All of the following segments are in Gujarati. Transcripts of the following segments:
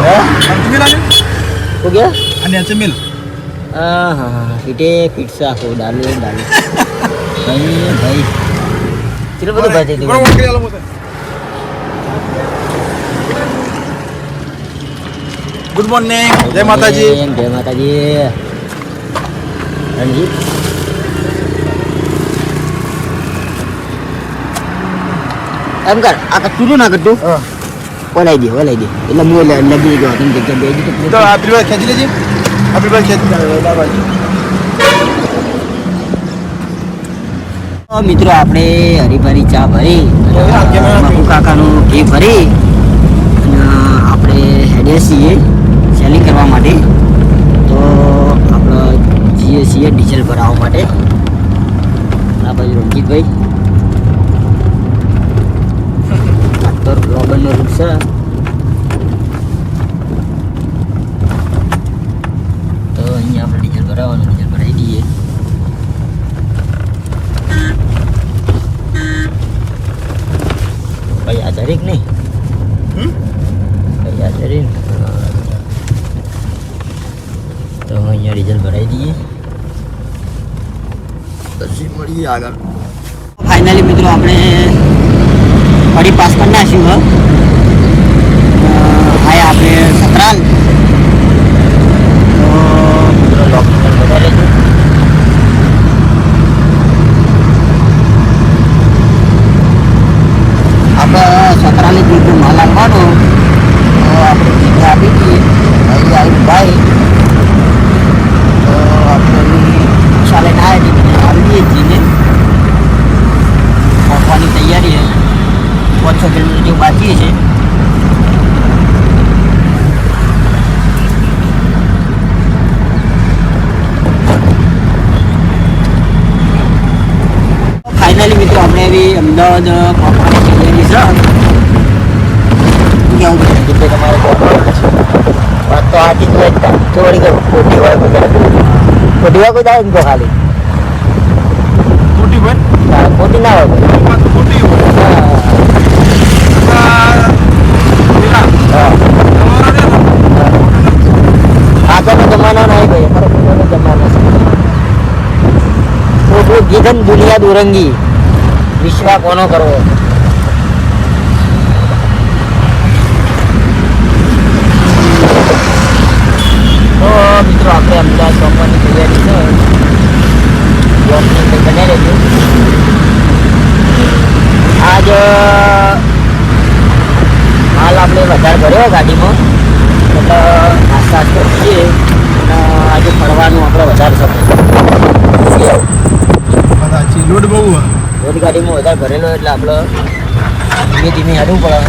હે પંચમી લાગે શું કે અને અચમેલ હા હા હા ફીટે ફીટ છે આખું ડાલુ એ ડાલુ ભાઈ ભાઈ ચલો બધું ભાઈ થઈ બરોબર કરી આલો મોતે ગુડ મોર્નિંગ જય માતાજી જય માતાજી રણજીત એમ કર આ કચું ના કચું હા ઓલાઈ દે ઓલાઈ દે એટલે હું લગી ગયો તમે જગ્યા બેસી તો આપણી વાત ખેંચી લેજે આપણી વાત ખેંચી મિત્રો આપણે હરીભરી ચા ભરી. કેમેરા મકુ કાકાનું ઘી ભરી. અને આપણે હેડે છીએ સેલિંગ કરવા માટે. તો આપણે જઈએ છીએ ડીઝલ ભરાવવા માટે. આ બાજુ રણજીતભાઈ આ તો રોબનનો રૂટ છે તો અહીંયા આપણે ડીઝલ ભરાવવાનું ડીઝલ ભરાઈ દઈએ ભાઈ આ દરેક નહીં હમ? ભાઈ આ દરેક તો અહીંયા ડીઝલ ભરાઈ દઈએ પછી મળીએ આગળ ફાઇનલી મિત્રો આપણે ફરી પાસ કરી નાખ્યું હ આયા આપણે સતરાલ તો મિત્રો લોકેશન બધા લેજો આપણે સતરાલી જીતું માલ આપવાનો તો આપણે જીતે આપી દઈએ અહીં આવી ભાઈ તો આપણે ચાલે ના આવી આવી દઈએ જીને પહોંચવાની તૈયારી છે પાંચ છ કિલોમીટર જેવું બાકી છે ફાઇનલી મિત્રો આપણે એવી અમદાવાદ પહોંચવાની તૈયારી છે શું કેવું છે કે તમારે પહોંચવાનું છે વાત તો આથી જ હોય જ તો વળી કે ખોટી હોય કોઈ ખોટી હોય કોઈ દાડે ને તો ખાલી ખોટી ભાઈ હા, ખોટી ના હોય કોઈ. વાત ખોટી હોય હા, આ પેલા હા. તમારા ને આગળનો જમાનો નહીં ભાઈ અમારો પૂર્વનો જમાનો છે તો જો ગીધન દુનિયા દુરંગી વિશ્વા કોનો કરવો? તો મિત્રો, આપણે અમદાવાદ પહોંચવાની તૈયારી છે. બ્લોકની બને રહેજો. આજ માલ આપણે વધારે ભર્યો ગાડીમાં. એટલે આસ્તે આજે ફરવાનું આપણે વધારે સાચી લોડ બહુ ગાડીમાં વધારે ભરેલો એટલે આપણે ધીમે ધીમે હેડવું પડે.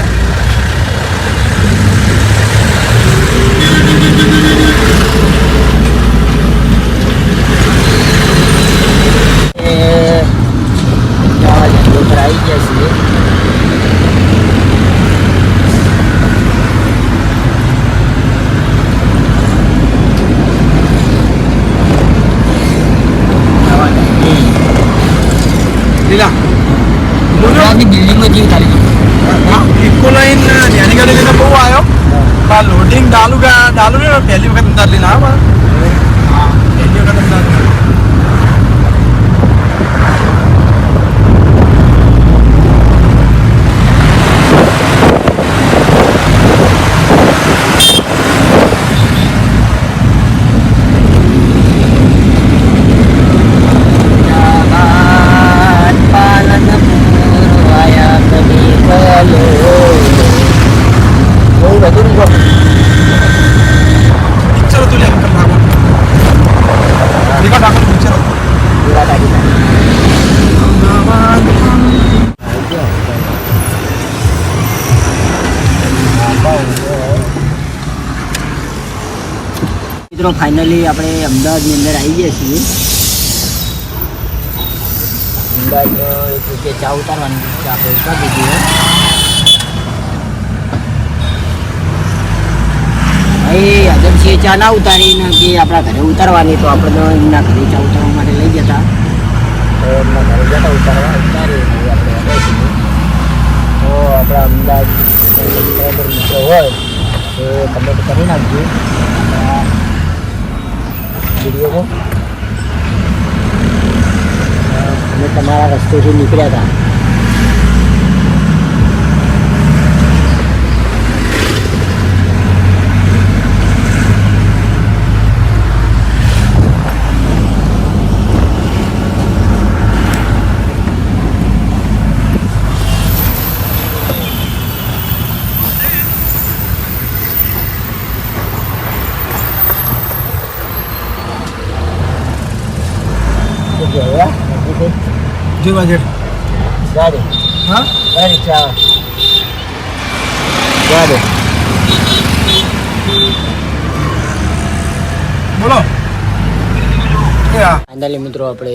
આવી ગયા છીએ. නිලා මොනවාගේ බිල්ඩින්ග් එකේ තලිකම ඉක්කොලයින් ඥානිගලේ පොවායෝ බා ලෝඩින් ඩාලුගා ඩාලුනේ පැලියකට දල්ලිනා බා පැලියකට දල්ලිනා મિત્રો ફાઇનલી આપણે અમદાવાદની અંદર આવી ગયા છીએ. અમદાવાદ એક ચા ઉતારવાની આપણે ઉતારી દીધી અગમસિંહે ચા ના ઉતારીને કે આપણા ઘરે ઉતારવાની, તો આપણે એમના ઘરે ચા ઉતારવા માટે લઈ જતા તો એમના ઘરે જતા ઉતારવા ઉતારી આપણે તો આપણા અમદાવાદ મિત્રો હોય, તો કમેન્ટ કરી નાખજો. વિડીયોમાં. અમે તમારા રસ્તેથી નીકળ્યા હતા શું કહેવાય નજીક જોવા જેડ ગાડી. હા? ગાડી રિક્ષા ગાડી. બોલો. એ મિત્રો આપણે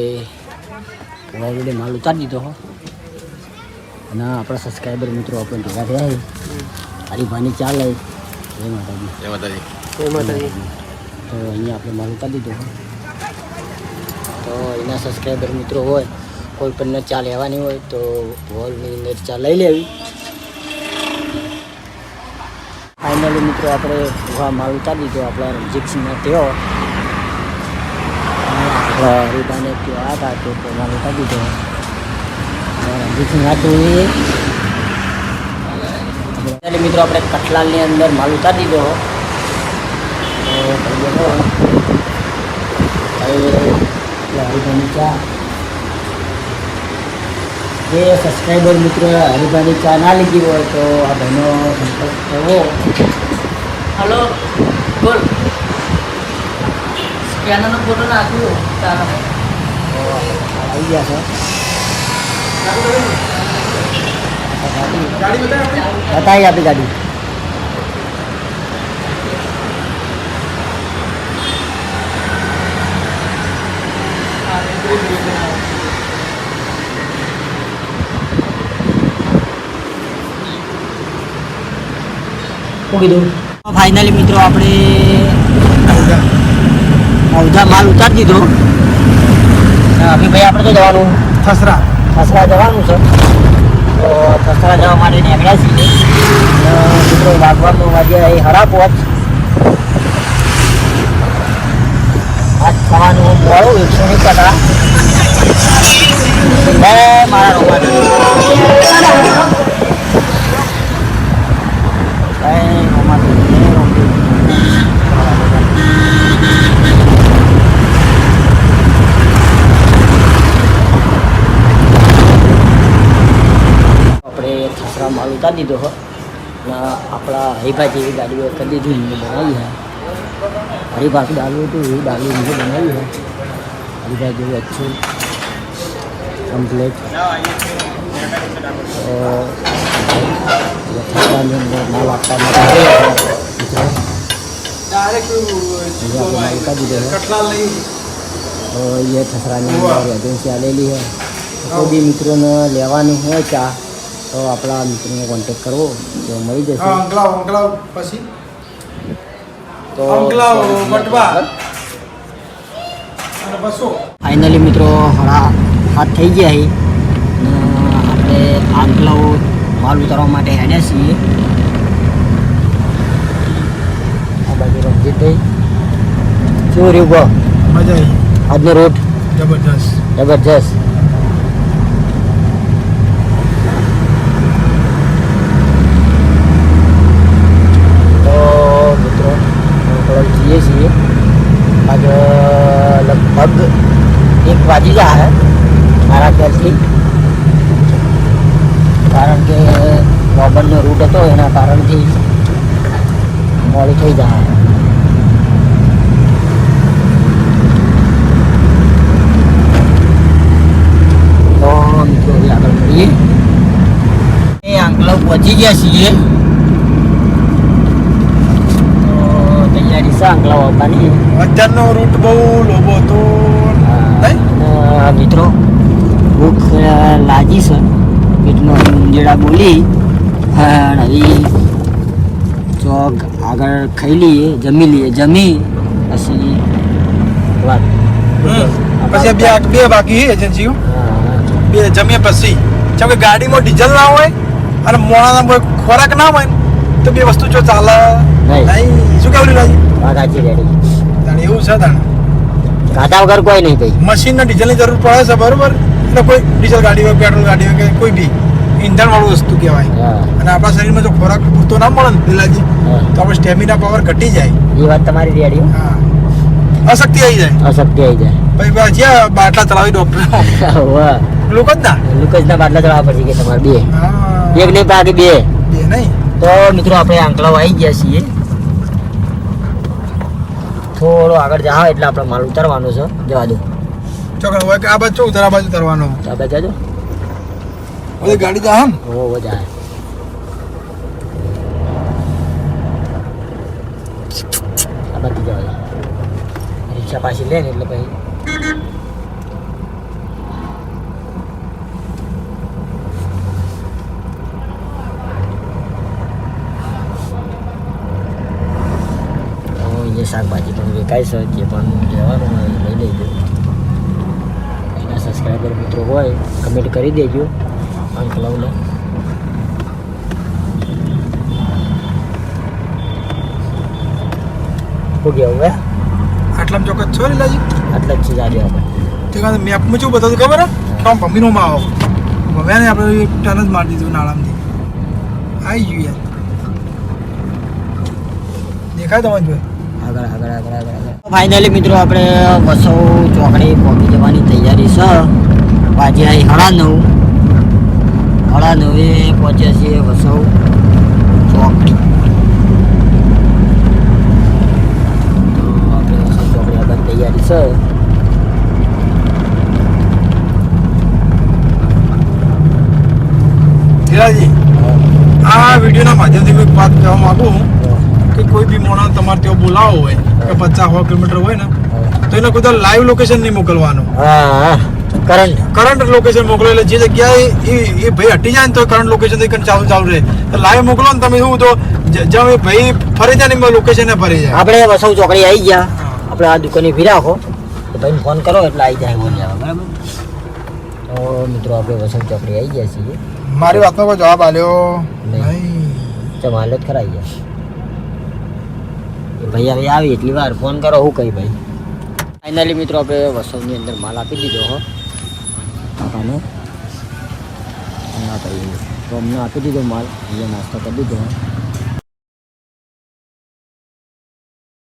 ઓલરેડી માલ ઉતારી દીધો હો. અને આપણા સબસ્ક્રાઈબર મિત્રો આપણે ભેગા થયા તારી ભાની ચા આવી જય માતાજી. જય માતાજી. જય માતાજી. તો અહીંયા આપણે માલ ઉતારી દીધો હો. તો એના સબસ્ક્રાઈબર મિત્રો હોય, કોઈ પણ ચા લેવાની હોય તો વોલની અંદર ચા લઈ લેવી. ફાઇનલી મિત્રો આપણે ઊભા માલ ઉતારી દીધો આપણા રણજીતસિંહના તેઓ. હરિભાને ત્યાં હતા તો માલ ઉતારી દીધો. રણજીતસિંહ હતું મિત્રો આપણે કઠલાલની અંદર માલ ઉતારી દીધો. તો ભાઈ હરિભાની ચા. જે સબસ્ક્રાઈબર મિત્ર હરિભાની ચા ના લીધી હોય તો આ ભાઈનો સંપર્ક કરવો હલો બોલ. સ્કેનરનો ફોટો નાખ્યો તારા આવી ગયા છે. બતાવી આપી ગાડી. શું કીધું? ફાઇનલી મિત્રો આપણે અવધા માલ ઉતારી દીધો. અભિભાઈ આપણે તો જવાનું. થસરા. થસરા જવાનું છે. તો થસરા જવા માટે નીકળ્યા છીએ. મિત્રો વાગવાનું વાગે અહીં હરા પહોંચ ખાવાનું મોડું એકસો ની ટકા બે મારા રોમાં આપણે થસરા માલ ઉતારી દીધો હો. આપણા હરિભા જેવી ગાડીઓ કરી દીધી. બનાવી છે પાસે ડાલુ હતું એવી ડાલુ એમને બનાવી છે. હરિભા જેવું અચ્છું કમ્પ્લેટ માલ આપવા માટે મિત્રો. તો કોઈ બી મિત્રોને લેવાની હોય ચા તો આપણા મિત્રોને કોન્ટેક કરવો તો મળી જશે. પછી. તો ફાઇનલી મિત્રો હળા હાથ થઈ ગયા છે આપણે આંકલાઓ માલ ઉતારવા માટે હેડ્યા છીએ. આ બાજુ રણજીતભાઈ શું રહ્યું આજનો રૂટ જબરજસ્ત. જબરજસ્ત તો મિત્રો થોડા જઈએ છીએ આજ લગભગ એક ગયા હે, મારા ખ્યાલથી. કારણ કે મોબનનો રૂટ હતો, એના કારણથી મોડી થઈ જાય પહોંચી ગયા છીએ. તૈયારી છે આંકલાવ આવવાની અત્યારનો રૂટ બહુ લોબો હતો નહીં? અને મિત્રો લાગી છે. પેટનો ઊંજેડા બોલી હવે ચોક આગળ ખાઈ લઈએ જમી લઈએ જમી. પછી વાત. પછી બે બે બાકી એજન્સીઓ બે જમીએ પછી. કેમ કે ગાડીમાં ડીઝલ ના હોય અને મોણાના ખોરાક ના હોય તો બે વસ્તુ જો ચાલે. નહીં. શું કેવું તાણે એવું છે તાણે? ગાધા વગર કોઈ નહીં ભાઈ મશીનના ડીઝલની જરૂર પડે છે બરોબર? એટલે કોઈ ડીઝલ ગાડી હોય પેટ્રોલ ગાડી હોય કે કોઈ બી ઈંધણ વાળું વસ્તુ કહેવાય. અને આપણા શરીરમાં જો ખોરાક પૂરતો ના મળે ને લીલાજી તો આપણે સ્ટેમિના પાવર ઘટી જાય. એ વાત તમારી રેડી હા. અશક્તિ આવી જાય. અશક્તિ આવી જાય. ભાઈ જ્યાં બાટલા ચલાવી ડોક્ટર વાહ. ના. જ ના બાટલા ચલાવવા પડશે કે તમારે બે. એક નહીં બાકી બે. બે નહીં. તો મિત્રો આપણે આંકલાઓ આવી ગયા છીએ. થોડો આગળ જાઓ એટલે આપણે માલ ઉતારવાનો છે. જવા દો. ચોકડ હોય કે આ બાજુ ઉતર આ બાજુ તરવાનો. આ બાજુ જાજો ઓલે ગાડી જા હમ ઓ બધા આ બાજુ જવા રિક્ષા પાછી લે ને એટલે પછી. શાકભાજી પણ વેચાઈ શકીએ પણ લેવાનું લઈ લઈ એના સબસ્ક્રાઈબર મિત્રો હોય કમેન્ટ કરી દેજો. અંકલવને શું કેવું હવે? આટલા ચોક્કસ છો લીલાજી? આટલા જ છે જાજો આપણે. મેપમાં શું બતાવતું ખબર હે? કે આમ ભમીનોમાં આવો હવે ને આપણે ટન જ મારી દીધું નાળામાંથી. આવી ગયું યાર. દેખાય તમારી જોડે આગળ આગળ આગળ આગળ આગળ. ફાઇનલી મિત્રો આપણે બસો ચોકડી પહોંચી જવાની તૈયારી છે. બાજી આવી હળા નવ. હળા નવે પહોંચ્યા છીએ વસો ચોકડી. તો આપણે ચોકડી આગળ તૈયારી છે. આ વિડીયોના માધ્યમથી કોઈ વાત કહેવા માંગુ કે કોઈ બી મોણા તમારે ત્યાં બોલાવો હોય કે પચાસ સો કિલોમીટર હોય ને તો એને કોઈ લાઈવ લોકેશન નહીં મોકલવાનું. હા કરંટ કરંટ લોકેશન મોકલો એટલે જે જગ્યાએ એ એ ભાઈ હટી જાય ને તો કરંટ લોકેશનથી ચાલુ ચાલુ રહે. તો લાઈવ મોકલો ને તમે શું તો જ્યાં એ ભાઈ ફરી જાય ને લોકેશન ફરી જાય. આપણે વસવ ચોકડી આવી ગયા. આપણે આ દુકાને ફી રાખો. તો ભાઈ ફોન કરો એટલે આવી જાય બોલી આવે બરાબર? તો મિત્રો આપણે વસવ ચોકડી આવી ગયા છીએ. મારી વાતનો કોઈ જવાબ આલ્યો નહીં. નહીં. ચાલ ખરા જ ખરાઈ ગયા ભાઈ, હવે આવી, એટલી વાર ફોન કરો, હું કઈ ભાઈ. ફાઇનલી મિત્રો, આપણે વસંતની અંદર માલ આપી દીધો, હો. કાકાને ના ભાઈ તો અમને આપી દીધો માલ. અહીંયા નાસ્તો કરી દીધો